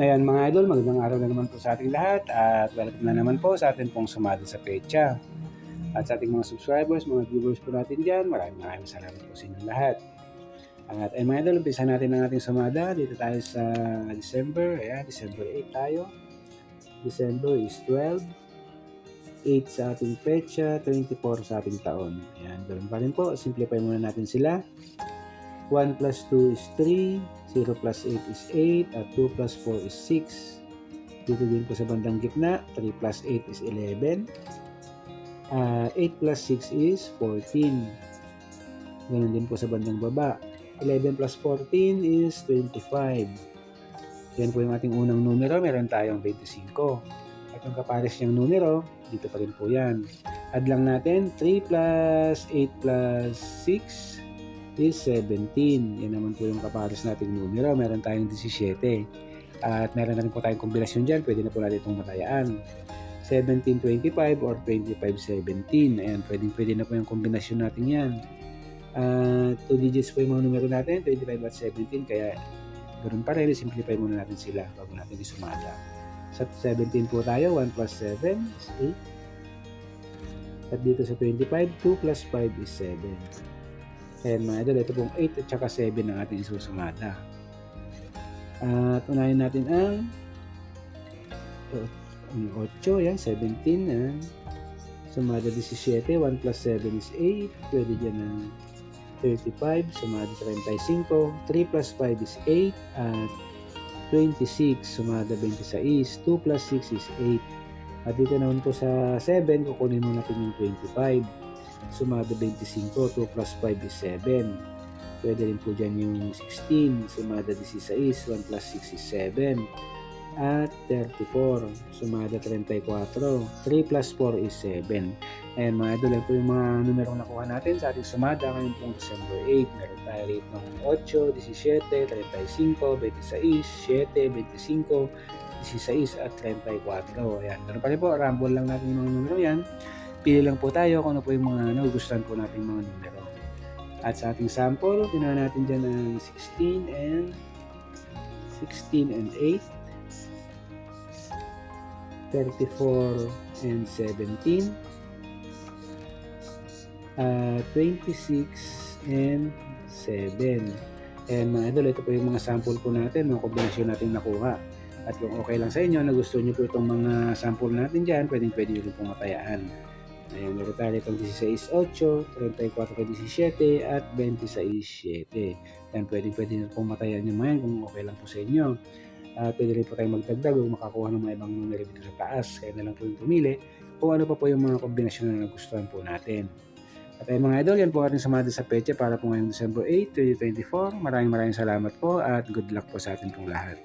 Ayan mga idol, magandang araw na naman po sa ating lahat at welcome na naman po sa atin pong sumali sa pecha. At sa ating mga subscribers, mga viewers po natin dyan, maraming maraming salamat po sa inyong lahat. At ayun mga idol, umpisa natin ang ating sumada. Dito tayo sa December. Ayan, December 8 tayo. December is 12. 8 sa ating pecha, 24 sa ating taon. Ayan, ganoon pa rin po. Simplify muna natin sila. 1 plus 2 is 3, 0 plus 8 is 8, at 2 plus 4 is 6. Dito din po sa bandang gitna, 3 plus 8 is 11. Uh, 8 plus 6 is 14. Ganun din po sa bandang baba. 11 plus 14 is 25. Yan po yung ating unang numero, meron tayong 25. At yung kapares niyang numero, dito pa rin po yan. Add lang natin, 3 plus 8 plus 6 is 17. Yan naman po yung kapares nating numero. Meron tayong 17. At meron na rin po tayong kombinasyon dyan. Pwede na po natin itong matayaan. 1725 or 2517. Ayan, pwede, pwede na po yung kombinasyon natin yan. Uh, two digits po yung mga numero natin, 25 at 17. Kaya ganoon pa rin, simplify muna natin sila bago natin isumada. Sa 17 po tayo, 1 plus 7 is 8. At dito sa 25, 2 plus 5 is 7. Ayan mga idol, ito pong 8 at saka 7 ang ating isusumada. At unahin natin ang 8, yan, 17, yan. Sumada 17, 1 plus 7 is 8. Pwede dyan ng 35, sumada 35. 3 plus 5 is 8. At 26, sumada 26. 2 plus 6 is 8. At dito naman po sa 7, kukunin mo natin yung 25. Sumada 25, 2 plus 5 is 7. Pwede rin po dyan yung 16, sumada 16, 1 plus 6 is 7. At 34, sumada 34. 3 plus 4 is 7. Ayan mga idol, yan po yung mga numero nakuha natin sa ating sumada ngayon pong December 8. Meron tayo rate ng 8, 17, 35, 26, 7, 25, 16 at 34. Ayan, ganun pa rin po, rumble lang natin yung mga numero yan. Pili lang po tayo kung ano po yung mga nagugustuhan po nating mga numero. At sa ating sample, ginawa natin dyan ng 16 and 16 and 8. 34 and 17. Uh, 26 and 7. And mga idol, ito po yung mga sample po natin, mga kombinasyon natin nakuha. At kung okay lang sa inyo, nagustuhan nyo po itong mga sample natin dyan, pwedeng pwede nyo pong matayaan. Ayan, meron tayo itong 16.8, 34.17 at 26.7. Yan, pwede pwede na pong matayan nyo yan kung okay lang po sa inyo. Uh, pwede rin po tayong magdagdag o makakuha ng mga ibang numero dito sa taas. Kaya na lang po yung pumili kung ano pa po yung mga kombinasyon na nagustuhan po natin. At ay mga idol, yan po ating sumada sa peche para po ngayong December 8, 2024. Maraming maraming salamat po at good luck po sa ating pong lahat.